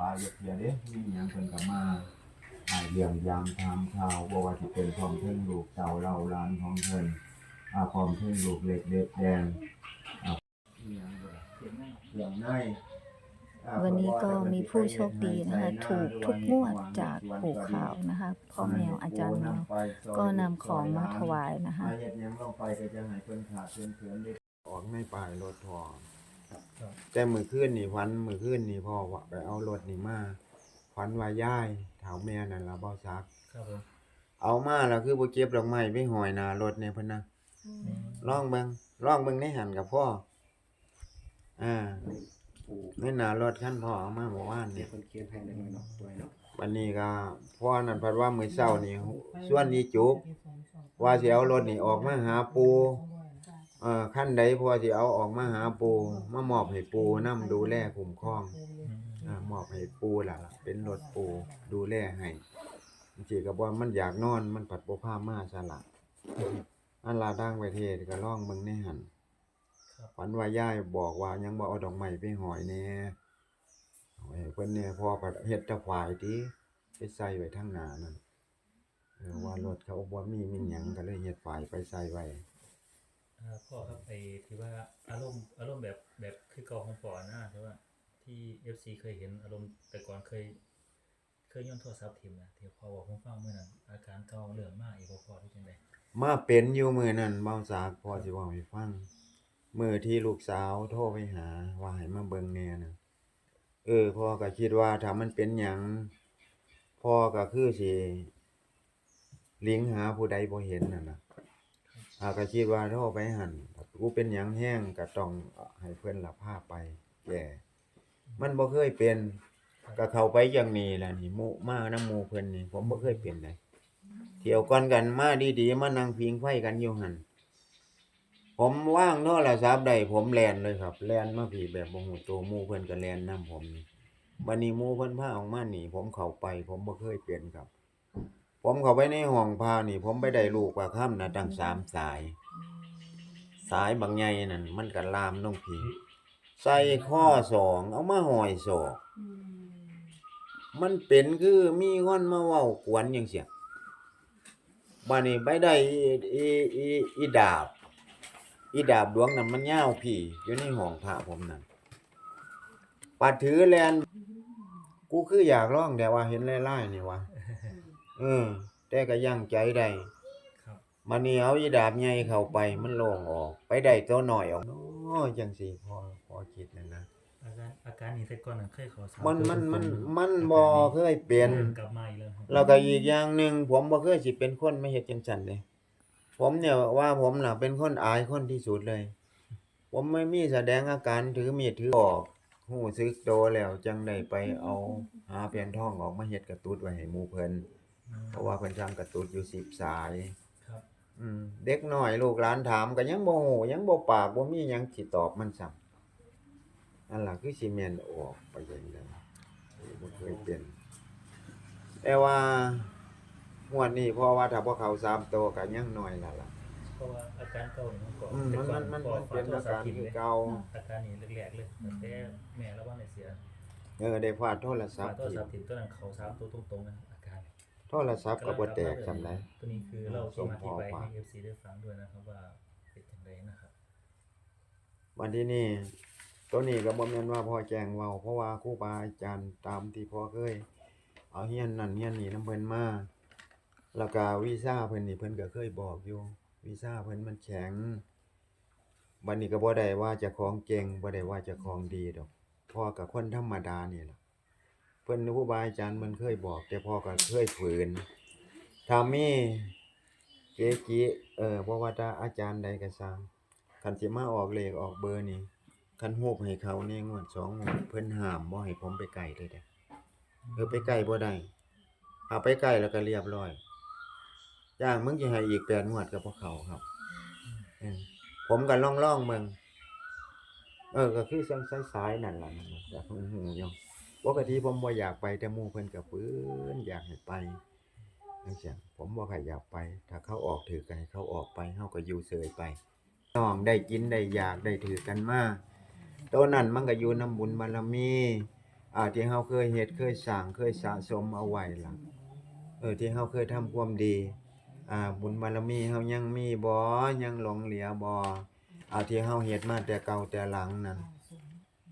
ปลายกเทียเด้มีหยังเพิ่นก็มาอ่าเยี่ยมยามถามข่าวบ่ว่าสิเป็นพร้อมเพิ่นลูกเต่าเราหลานของเพิ่นอ่าพร้อมเพิ่นลูกเล็กเด็กแดงอ่ามีหยังบ่ล่ะเครื่องในอ่าวันนี้ก็มีผู้โชคดีนะคะ ถูกทุกงวดจากปู่ขาวนะคะพ่อแมวอาจารย์แมวก็นำของมาถวายนะคะ อาเฮ็ดหยังลงไปก็จะให้เพิ่นขาดเพิ่นเขินได้ออกในป่ายรถทอง แต่มื้อคืนนี่วันมื้อคืนนี่พ่อว่าไปเอารถนี่มาฝันว่าย้ายเฒ่าแม่นั่นล่ะบ่ซัก ครับผมเอามาแล้วคือบ่เก็บดอกไม้ไปห้อยหน้ารถเนี่ยเพิ่นนะลองเบิ่งลองเบิ่งในหันกับพ่ออ่าในหน้ารถคันพ่อเอามาเมื่อวานเดี๋นี่ยวคนเขียนให้ได้ไหมเนาะตัวเนาะวันนี้ก็พ่อนั่นเพัดว่ามื้อเช้านี่ส่วนนี้จุกว่าสิเอารถนี่ออกมาหาปู เอ่อคันใดพ่อสิเอาออกมาหาปูมามอบให้ปูนํดูแลคุ้มครองอ่ามอบให้ปูล่ะล่ะเป็นรถปูดูแลให้บางทีก็บ่มันอยากนอนมันผัดบ่พามาซะละอันลาดังประเทศก็ลองเบิ่งในหันครับฝันว่ายายบอกว่ายังบ่เอาดอกไม้ไปหอยแหน่เอาไว้เพิ่นเนี่ยพ่อก็เฮ็ดแตะควายติไปใส่ไว้ทางหน้านั่นเออว่ารถเขาบ่มีมีหยังก็เลยเฮ็ดฝ่ายไปใส่ไว้อ่า พ่อครับไอ้ที่ว่าอารมณ์อารมณ์แบบแบบคือเก่าของพ่อนะที่ว่าที่ FC เคยเห็นอารมณ์แต่ก่อนเคย เคยย้อนโทรศัพท์ทิมนะที่พ่อบอกผมฟังเมื่อนั้นอาการเก่าเริ่มมากอีกบ่พอที่จังไดมาเป็นอยู่มือนั้นเบ้าสากพ่อสิว้าให้ฟังมือที่ลูกสาวโทรไปหา ว่าให้มาเบิ่งแน่น่ะเออพ่อก็คิดว่าถ้ามันเป็นหยังพ่อก็คือสิลิงหาผู้ใดบ่เห็นนั่นน่ะ อาก็คิดว่าโทรไปหันกูเป็นหยังแห้งก็ต้องให้เพิ่อนละพาไปแก่มันบ่เคยเป็นก็เข้าไปอย่างนี้แหละนี่หมู่มานำหมู่เพิ่อนนี่ผมบ่เคยเป็นเลยเที่ยวก่อนกันมาดีๆมานั่งพิงไฟกันอยู่หันผมว่างโทรศัพท์ได้ผมแลนเลยครับแลนมาพี่แบบบ่ฮู้ตัวหมู่เพิ่อนก็แลนนํผมนี่บัดนี้หมู่เพิ่นพาออกมานี่ ผมเข้าไป ผมบ่เคยเป็นครับ ผมเข้าไปในห้องพานี่ ผมไปได้ลูกว่าค่ำนะตั้งสามสาย สายบางใหญ่นั่นมันก็ลามลงพีใส่ข้อสองเอามาห้อยศอกมันเป็นคือมีคนมาเว้ากวนจังซี่บัดนี้ไปได้อีอีอีอีดาบ อีดาบดวงนั้นมันยาวพี่อยู่ในห้องพระผมนั่นปัดถือแลนกูคืออยากลองแต่ว่าเห็นลายๆนี่วะ เออ แต่ก็ยังใจได้ครับ มันนี่เอาอีดาบใหญ่เข้าไปมันโล่งออก ไปได้ตัวหน่อยออกโอ้จังซี่พอพอคิดนั่นนะอาการอาการนี้แต่ก่อนนั้นเคยเข้าสามมันตัวมันตรงๆมันอยู่มันบ่เคยเป็นกลับมาอีกแล้วครับแล้วก็อีกอย่างหนึ่งผมบ่เคยสิเป็นคนไม่เฮ็ดจังซั่นเลยผมเนี่ยว่าผมน่ะเป็นคนอายคนที่สุดเลย ผมไม่มีแสดงอาการถือมีดถือออกฮู้สึกโตแล้วจังได้ไปเอาหาเพียนทองออกมาเฮ็ดกระตุ้ดไว้ให้หมู่เพิ่นอืม เพราะว่าเพิ่นทำกระตุ้ดอยู่10สายครับ อืมเด็กน้อยลูกหลานถามก็ยังบ่ฮู้ยังบ่ปากบ่มีหยังสิตอบมันซ้ำนั่นล่ะคือสิแม่นออกไปจังได๋บ่เคยเป็น แต่ว่างวดนี้เพราะว่าถ้าบ่เข้า3ตัวก็ยังน้อยแล้วล่ะเพราะว่าอาการเก่านี่มันก่อนอืมแต่มันก่อมันพ่มันเป็นฝอาการโทศัพท์ทิ่มคือเลยเก่าอาการนี้แรกๆเลยตั้งแต่แม่แล้วว่าแม่เสียเออได้ฟาดโทรศัฝาพท์โทรที่ศัพท์ถิ่มตัวนั้นเขาสามตัวตรงๆนะอาการ โทรศัพท์ก็บ่แตกซำไดตัวนี้คือเราที่มาที่ไปส่งข้อความให้ FC ได้ฟังด้วยนะครับว่าเป็นจังไดนะครับวันที่นี่ตัวนี้ก็บ่แม่นว่าพ่อแจ้งเว้าเพราะว่าครูบาอาจารย์ตามที่พ่อเคย เอาเฮียนนั่นเฮียนนี่นํเพิ่นมาแล้วก็วีซ่าเพิ่นนี่เพิ่นก็เคยบอกอยู่วีซ่าเพิ่นมันแข็งบัดนี้ก็บ่ได้ว่าเจะของเก่งบ่ได้ว่าเจะของดีดอกพ่อก็คนธรรมดานี่ล่ะเพิ่นครูบาอาจารย์มันเคยบอก แต่พ่อก็เคยฝืนถ้ามีเกจิเอ่อบ่ว่าแต่อาจารย์ใดก็ตามคันสิมาออกเลขออกเบอร์นี่คันฮูบให้เขาในงวด2งวดเพิ่นห้ามบ่ให้ผมไปไกลเลยเด้อเออไปไกลบ่ได้เอาไปใกล้แล้วก็เรียบร้อยจ้างมึงจะให้อีกแปดงวดกับพวกเขาครับเออผมก็ล่องล่องๆเมืองเออก็คือสังสายๆนั่นล่ะนั่นล่ะอยอยู่ ปกติผมบ่อยากไปแต่หมู่เพิ่นก็ปื้นอยากให้ไปจังซี่ผมบ่ค่อยอยากไป ถ้าเขาออกถือกันให้เขาออกไปเฮาก็อยู่เฉยไปน้องได้กินได้อยากได้ถือกันมาตัวนั้นมันก็อยู่นํบุญบารมีอ่าที่เฮาเคยเฮ็ดเคยสร้างเคยสะสมเอาไว้ล่ะเออที่เฮาเคยทำความดีอ่าบุญบารมีเฮายังมีบ่ยังหลงเหลือบ่อ่าที่เฮาเฮ็ดมาแต่เก่าแต่หลังนั่น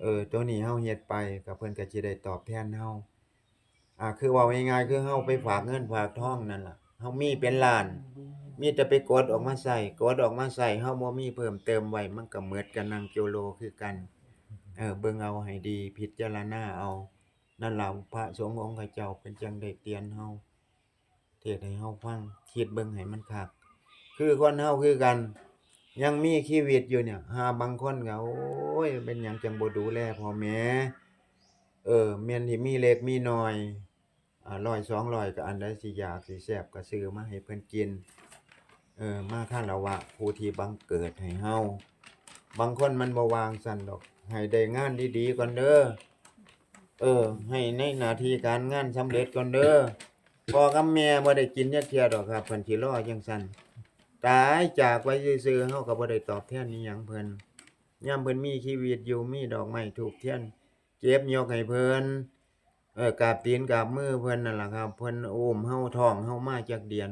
เออตัวนี้เฮาเฮ็ดไปก็เพิ่นก็สิได้ตอบแทนเฮาอ่าคือเว้าง่ายๆคือเฮาไปฝากเงินฝากทองนั่นล่ะเฮามีเป็นล้าน มีแต่ไปกดออกมาใส่กดออกมาใส่เฮาบ่มีเพิ่มเติมไว้มันก็เหมือนกันนางโจโลคือกัน เออเบิ่งเอาให้ดีพิจารณาเอา นั่นล่ะพระสงฆ์องค์เขาเจ้าเพิ่นจังได้เตือนเฮาเทศให้เฮาฟังคิดเบิ่งให้มันคักคือคนเฮาคือกัน ยังมีชีวิตอยู่เนี่ย หาบางคนก็โอ้ย เป็นหยังจังบ่ดูแลพ่อแม่เออแม่นที่มีเล็กมีน้อยอ่า100 200ก็อันใดสิอยากสิแซ่บก็ซื้อมาให้เพิ่นกิน เออ มาคารวะผู้ที่บังเกิดให้เฮาบางคนมันบ่วางสั่นดอก ให้ได้งานดีๆก่อนเด้อเออ ให้ในหน้าที่การงานสำเร็จก่อนเด้อพ่อกับแม่บ่ได้กินจักเที่ยดอกครับเพิ่นสิรอจังซั่น ตายจากไว้ซื่อๆเฮาก็บ่ได้ตอบแทนอิหยังเพิ่นยามเพิ่นมีชีวิตอยู่มีดอกไม้ธูปเทียน เก็บยกให้เพิ่นเออกราบตีนกราบมือเพิ่นนั่นล่ะครับ เพิ่นอุ้มเฮาท้องเฮามาจากเดือน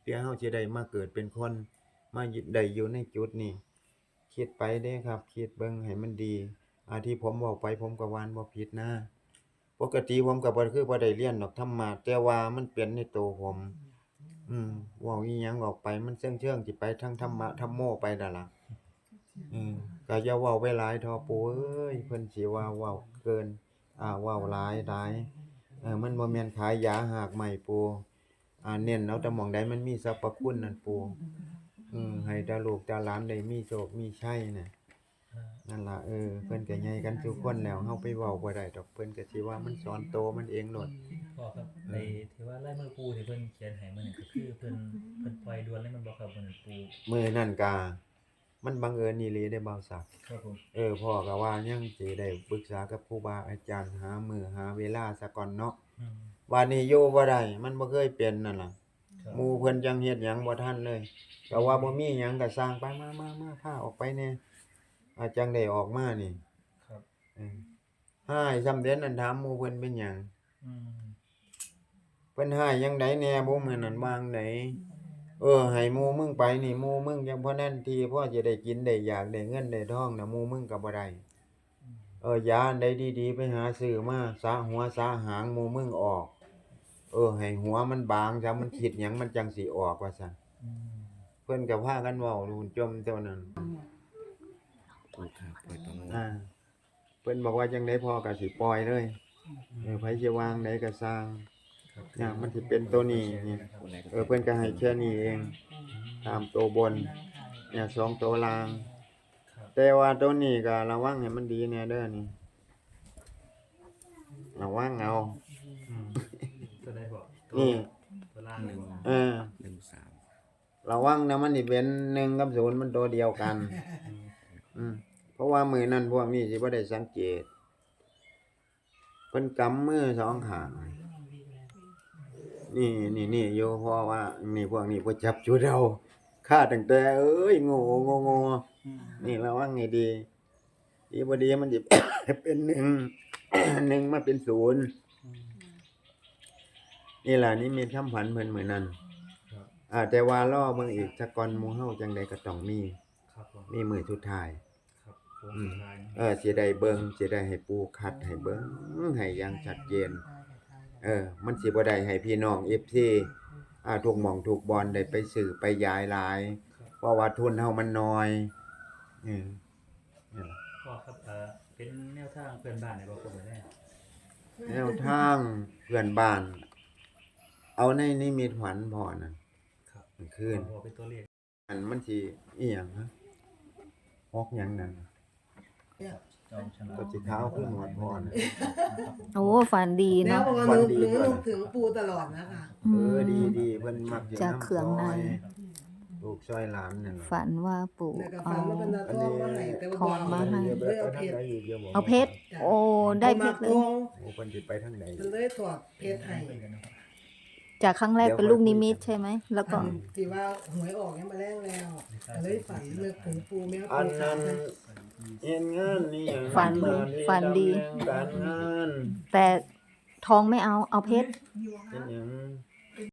เพื่อเฮาสิได้มาเกิดเป็นคน มาได้อยู่ในจุดนี้คิดไปเด้ครับคิดเบิ่งให้มันดีอาที่ผมเว้าไปผมก็วาอันบ่ผิดนะ ปกติผมก็บ่คือบ่ได้เรียนดอกธรรมะแต่ว่ามันเป็นในตัวผม อืมเว้าอีหยังออกไปมันเชิงๆสิไปทางธรรมะธรรมโมไปนั่นล่ะอืมก็อย่าเว้าไว้หลายเทอปู่เอ้ยเพิ่นสิว่าเว้าเกิน อ่าเว้าหลายหลายเออมันบ่แม่นขายยาหากใหม่ปู่อ่าเน้นเอาแต่หม่องใดมันมีสรรพคุณนั่นปู่อืมให้ตาลูกตาหลานได้มีโชคมีชัยน่ะอ่า นั่นล่ะเออเพิ่นก็ใหญ่กันทุกคนแล้วเฮาไปเว้าบ่ได้ดอกเพิ่นก็สิว่ามันสอนโตมันเองโลดพ่อครับไอ้ที่ว่าลายมือปูที่เพิ่นเขียนให้มันก็คือเพิ่นเพิ่นปล่อยด่วนเลยมันบ่ครับเพิ่นปูมื้อนั้นกามันบังเอิญอีหลีได้เบาสักครับผมเออพ่อก็ว่ายังสิได้ปรึกษากับครูบาอาจารย์หามื้อหาเวลาซะก่อนเนาะอืมว่านี่อยู่บ่ได้มันบ่เคยเป็นนั่นล่ะครับหมู่เพิ่นจังเฮ็ดหยังบ่ทันเลยก็ว่าบ่มีหยังก็สร้างไปมามามาพาออกไปแน่ อาจังได้ออกมานี่ครับเออหายสำเร็จนั่นถามหมู่เพิ่นเป็นหยังอืมเพิ่นหายยังไดแหน่บ่มื้อนั้นวางไดเออให้หมู่มึงไปนี่หมู่มึงจังพอนั้นทีพ่อจะได้กินได้อยากได้เงินได้ทองน่ะหมู่มึงก็บ่ได้อืมเออยาอันใดดีๆไปหาซื้อมาสาหัวสาหางหมู่มึงออก เออให้หัวมันบางซะมันคิดหยังมันจังสิออกว่าซั่นอืม เพิ่นก็พากันเว้านู่นจมเท่านั้น ปูครับปล่อยตรงอ่าเพิ่นบอกว่าจังได๋พ่อก็สิปล่อยเลยเออไผสิวางไดก็สร้างครับเนี่ยมันสิเป็นตัวนี้นี่คนไหนก็เออเพิ่นก็ให้แค่นี้เอง ตามตัวบน เนี่ยสองตัวล่างครับแต่ว่าตัวนี้ก็ระวังให้มันดีแน่เด้อนี่ระวังเอาอืมตัวใดบอกตัวนี่ ตัวล่างหนึ่งเออ หนึ่งสามระวังนะมันสิเป็นหนึ่งกับศูนย์มันตัวเดียวกัน อืม อืมเพราะว่ามือนั้นพวกนี้สิบ่ได้สังเกตเพิ่นกำมือสองข้างนี่นี่นี่โยเพราะว่า นี่พวกนี้บ่จับจุดเอาฆ่าตั้งแต่ เอ้ยโง่โง่โง่นี่ระวังให้ดีดีบ่ดีมันสิเป็นหนึ่งหนึ่งมาเป็นศูนย์อืมนี่ล่ะนี่มีคำผันเพิ่นมื้อนั้นครับอ่าแต่ว่ารอเบิ่งอีกสักก่อนหมู่เฮาจังไดก็ต้องมีครับผมมีมื้อสุดท้ายครับโค้ง อืมสุดท้ายเออสิได้เบิ่งสิได้ให้ปูคัดให้เบิ่งให้อย่างชัดเจน เออ มันสิบ่ได้ให้พี่น้อง FC อ่าทุกหม่องทุกบอนได้ไปซื้อไปย้ายหลายครับเพราะว่าทุนเฮามันน้อยเออนี่ล่ะพ่อครับเอ่อเป็นแนวทางเพื่อนบ้านในบ่ครับมื้อแรกแนวทางเพื่อนบ้าน เอาในนิมิตฝันพอนั่นครับมันคืน พ่อเป็นตัวเลขอันมันสิอีหยังฮะฮอกหยังนั่นจอมชนะ ก็สิขาวคือหนวดพอน่ะโอ้ฝันดีแล้วเนาะ บอกว่าวัหนนูดีหนูด้วยนึกถึงปูตลอดนะคะอืเออมดีดีเพิ่นมักสิจากนำเครื่องในซยลูกซอยหลานนั่นล่ะฝันว่าปู่แล้วก็เอา ฝันว่าเป็นนาทองมาให้แต่ว่าทองมาให้เลยเอาเพชรเอาเพชร โอ้ ได้เพชรเลยทองโอ้เพิ่นสิไปทางใดมันเลยถอดเพชรให้จ จากครั้งแรกเป็นลูกนิมิตใช่ไหม แล้วก็อันที่ว่าหวยออกยังมาแรงแล้วก็เลยฝันเลิกถึงปูแมวอันปูนั้นสามเฮ็ดงานนี่หยังฝันมาฝันดีตำแหน่งการงานแต่ทองไม่เอาเอาเพชรเป็นหยัง